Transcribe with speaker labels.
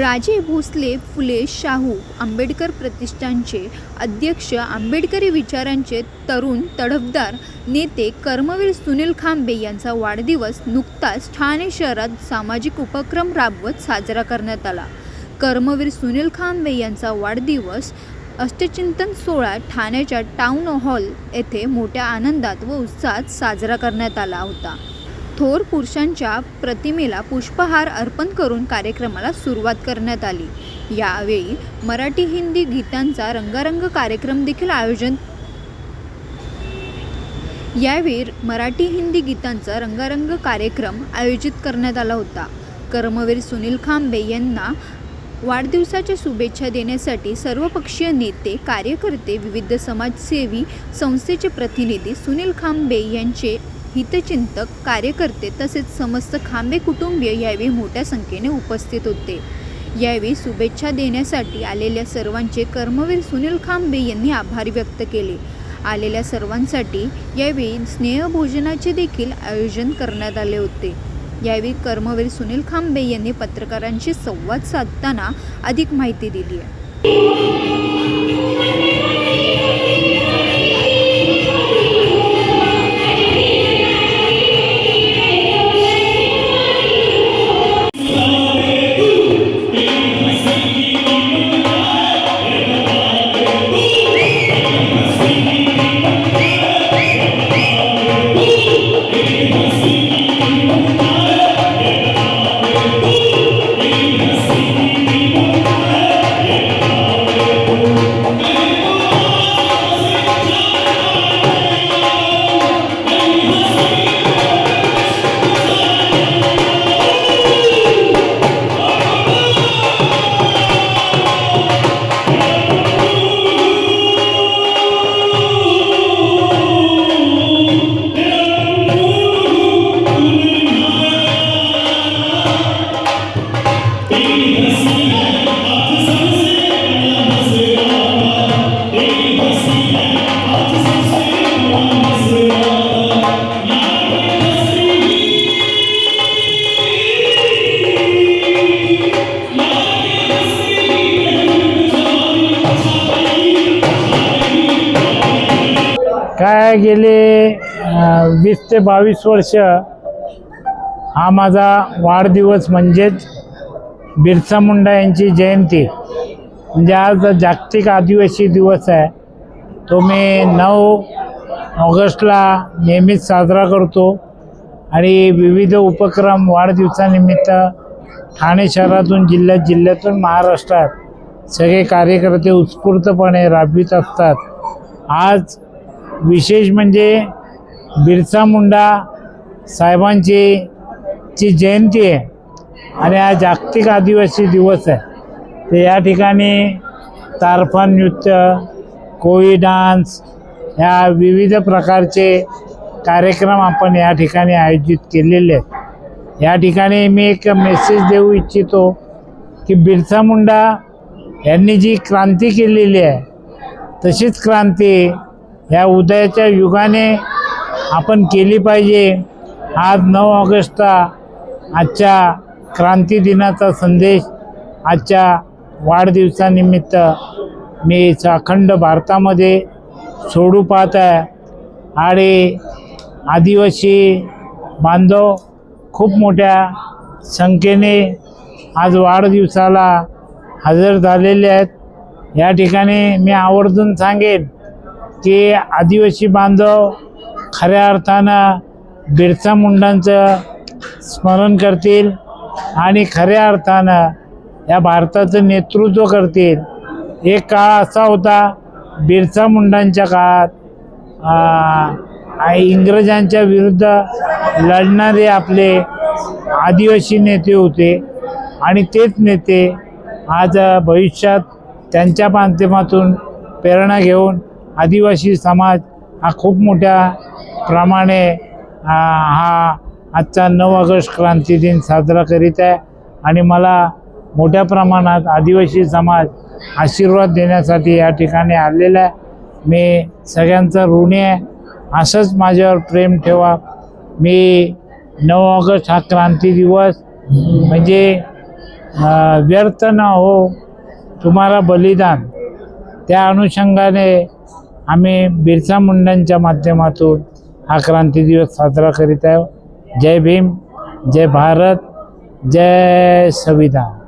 Speaker 1: राजे भोसले फुले शाहू आंबेडकर प्रतिष्ठानचे अध्यक्ष आंबेडकरी विचारांचे तरुण तडफदार नेते कर्मवीर सुनील खांबे यांचा वाढदिवस नुकताच ठाणे शहरात सामाजिक उपक्रम राबवत साजरा करण्यात आला. कर्मवीर सुनील खांबे यांचा वाढदिवस अष्टचिंतन सोहळा ठाण्याच्या टाउन हॉल येथे मोठ्या आनंदात व उत्साहात साजरा करण्यात आला होता. थोर पुरुषांच्या प्रतिमेला पुष्पहार अर्पण करून कार्यक्रमाला सुरुवात करण्यात आली. यावेळी मराठी हिंदी गीतांचा रंगारंग कार्यक्रम देखील आयोजन यावेळी मराठी हिंदी गीतांचा रंगारंग कार्यक्रम आयोजित करण्यात आला होता. कर्मवीर सुनील खांबे यांना वाढदिवसाच्या शुभेच्छा देण्यासाठी सर्वपक्षीय नेते कार्यकर्ते विविध समाजसेवी संस्थेचे प्रतिनिधी सुनील खांबे यांचे हितचिंतक कार्यकर्ते तसेच समस्त खांबे कुटुंबीय यावेळी मोठ्या संख्येने उपस्थित होते. यावेळी शुभेच्छा देण्यासाठी आलेल्या सर्वांचे कर्मवीर सुनील खांबे यांनी आभार व्यक्त केले. आलेल्या सर्वांसाठी यावेळी स्नेहभोजनाचे देखील आयोजन करण्यात आले होते. यावेळी कर्मवीर सुनील खांबे यांनी पत्रकारांशी संवाद साधताना अधिक माहिती दिली आहे.
Speaker 2: काय गेले वीस ते बावीस वर्ष हा माझा वाढदिवस म्हणजेच बिरसा मुंडा यांची जयंती. म्हणजे आज जागतिक आदिवासी दिवस आहे. तो मी नऊ ऑगस्टला नेहमीच साजरा करतो. आणि विविध उपक्रम वाढदिवसानिमित्त ठाणे शहरातून जिल्ह्यात जिल्ह्यातून महाराष्ट्रात सगळे कार्यकर्ते उत्स्फूर्तपणे राबवित असतात. आज विशेष म्हणजे बिरसा मुंडा साहेबांची ची जयंती आहे. आणि हा जागतिक आदिवासी दिवस आहे. तर या ठिकाणी तारफन नृत्य कोळी डान्स ह्या विविध प्रकारचे कार्यक्रम आपण या ठिकाणी आयोजित केलेले आहेत. या ठिकाणी मी एक मेसेज देऊ इच्छितो की बिरसा मुंडा यांनी जी क्रांती केलेली आहे तशीच क्रांती ह्या उदयाच्या युगाने आपण केली पाहिजे. आज नऊ ऑगस्टचा आजच्या क्रांती दिनाचा संदेश आजच्या वाढदिवसानिमित्त मी अखंड भारतामध्ये सोडू पाहत आहे. आणि आदिवासी बांधव खूप मोठ्या संख्येने आज वाढदिवसाला हजर झालेले आहेत. या ठिकाणी मी आवर्जून सांगेन की आदिवासी बांधव खऱ्या अर्थानं बिरसा मुंडांचं स्मरण करतील आणि खऱ्या अर्थानं या भारताचं नेतृत्व करतील. एक काळ असा होता बिरसा मुंडांच्या काळात इंग्रजांच्या विरुद्ध लढणारे आपले आदिवासी नेते होते. आणि तेच नेते आज भविष्यात त्यांच्या माध्यमातून प्रेरणा घेऊन आदिवासी समाज हा खूप मोठ्या प्रमाणे हा आजचा नऊ ऑगस्ट क्रांती दिन साजरा करीत आहे. आणि मला मोठ्या प्रमाणात आदिवासी समाज आशीर्वाद देण्यासाठी या ठिकाणी आलेला आहे. मी सगळ्यांचा ऋणी आहे. असंच माझ्यावर प्रेम ठेवा. मी नऊ ऑगस्ट हा क्रांती दिवस म्हणजे व्यर्थ न हो तुम्हाला बलिदान. त्या अनुषंगाने आम्ही बिरसा मुंडांच्या माध्यमातून हा क्रांती दिवस साजरा करीत आहे जय भीम जय भारत जय संविधान.